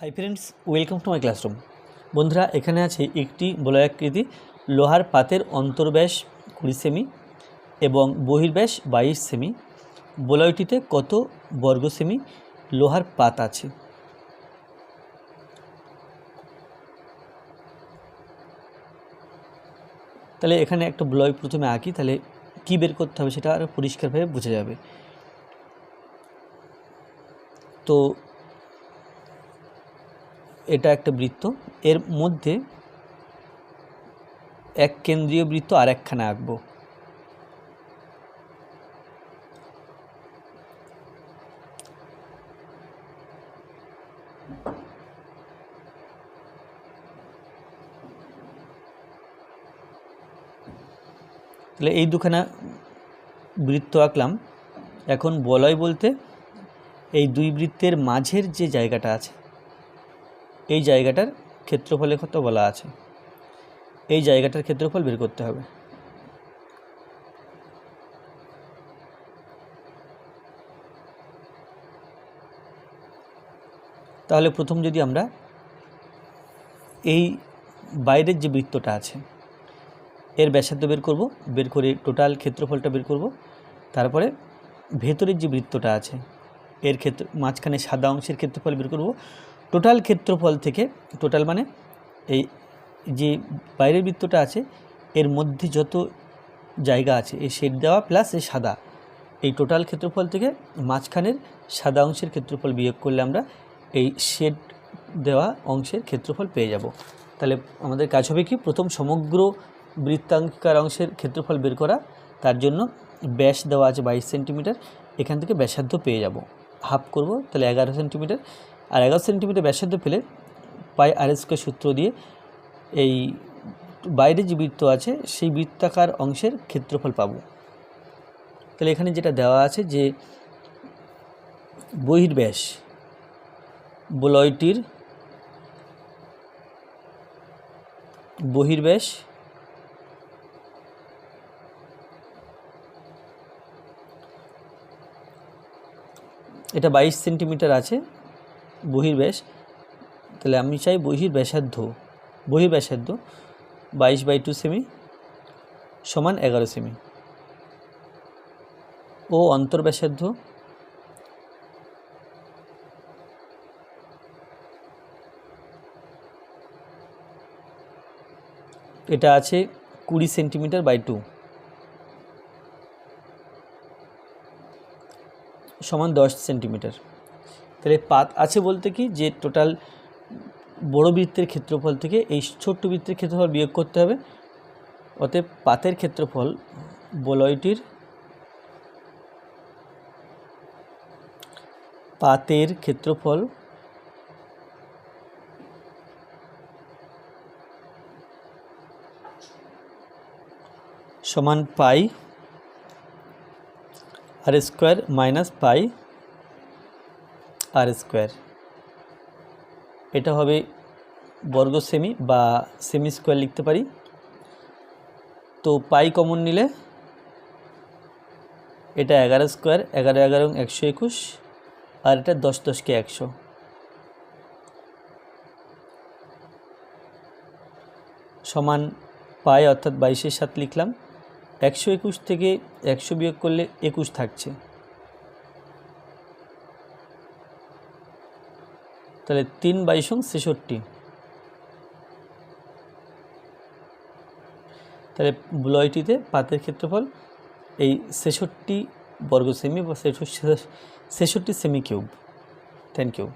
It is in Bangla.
Hi friends welcome to my classroom বন্ধুরা, এখানে আছে একটি বলয়াকৃতি। লোহার পাতের অন্তর্ব্যাস কুড়ি সেমি এবং বহির্ব্যাস বাইশ সেমি। বলয়টিতে কত বর্গ সেমি? লোহার পাত আছে। তাহলে এখানে একটা বলয় প্রথমে আঁকি, তাহলে কী বের করতে হবে সেটা আরও পরিষ্কারভাবে বোঝা যাবে। তো এটা একটা বৃত্ত। এর মধ্যে এক কেন্দ্রীয় বৃত্ত আর একখানে আঁকবো। তাহলে এই দুখানা বৃত্ত আঁকলাম। এখন বলয় বলতে এই দুই বৃত্তের মাঝের যে জায়গাটা আছে এই জায়গাটার ক্ষেত্রফলের কথা বলা আছে। এই জায়গাটার ক্ষেত্রফল বের করতে হবে। তাহলে প্রথম যদি আমরা এই বাইরের যে বৃত্তটা আছে, এর ব্যাসার্ধ বের করব, বের করে টোটাল ক্ষেত্রফলটা বের করব, তারপরে ভেতরের যে বৃত্তটা আছে, এর ক্ষেত্র মাঝখানে সাদা অংশের ক্ষেত্রফল বের করব টোটাল ক্ষেত্রফল থেকে, টোটাল মানে এই যে বাইরের বৃত্তটা আছে, এর মধ্যে যত জায়গা আছে এই শেড দেওয়া প্লাস এই সাদা, এই টোটাল ক্ষেত্রফল থেকে মাঝখানের সাদা অংশের ক্ষেত্রফল বিয়োগ করলে আমরা এই শেড দেওয়া অংশের ক্ষেত্রফল পেয়ে যাব। তাহলে আমাদের কাজ হবে কি? প্রথম সমগ্র বৃত্তাঙ্কার অংশের ক্ষেত্রফল বের করা, তার জন্য ব্যাস দেওয়া আছে বাইশ সেন্টিমিটার, এখান থেকে ব্যাসার্ধ পেয়ে যাব। হাফ করব, তাহলে এগারো সেন্টিমিটার। আর এগারো সেন্টিমিটার ব্যাসার্ধ পেলে পাই আর স্কোয়ার সূত্র দিয়ে এই বাইরে যে বৃত্ত আছে, সেই বৃত্তাকার অংশের ক্ষেত্রফল পাব। তাহলে এখানে যেটা দেওয়া আছে যে বহির্ব্যাস বলয়টির বহির্ব্যাস এটা বাইশ সেন্টিমিটার আছে। বহির্ব্যাস তাহলে আমি চাই বহির ব্যাসার্ধ বহির ব্যাসার্ধ বাইশ বাই টু সেমি সমান এগারো সেমি। ও অন্তর ব্যাসার্ধ এটা আছে কুড়ি সেন্টিমিটার বাই টু সমান দশ সেন্টিমিটার। তাহলে পাত আছে বলতে কি? যে টোটাল বড় বৃত্তের ক্ষেত্রফল থেকে এই ছোট্ট বৃত্তের ক্ষেত্রফল বিয়োগ করতে হবে। অতএব পাতের ক্ষেত্রফল বলয়টির পাতের ক্ষেত্রফল সমান pi r square minus pi r square. এটা হবে বর্গ সেমি বা সেমি স্কোয়ার লিখতে পারি। তো পাই কমন নিলে এটা এগারো স্কোয়ার, এগারো এগারো একশো একুশ, আর এটা দশ দশকে একশো। সমান পাই অর্থাৎ বাইশের সাত লিখলাম। একশো একুশ থেকে একশো বিয়োগ করলে একুশ থাকছে। তাহলে তিন বাইশং ছেষট্টি। তাহলে ব্লয়টিতে পাতের ক্ষেত্রফল এই ছেষট্টি বর্গ সেমি বা ছেষট্টি সেমি কিউব থ্যাংক ইউ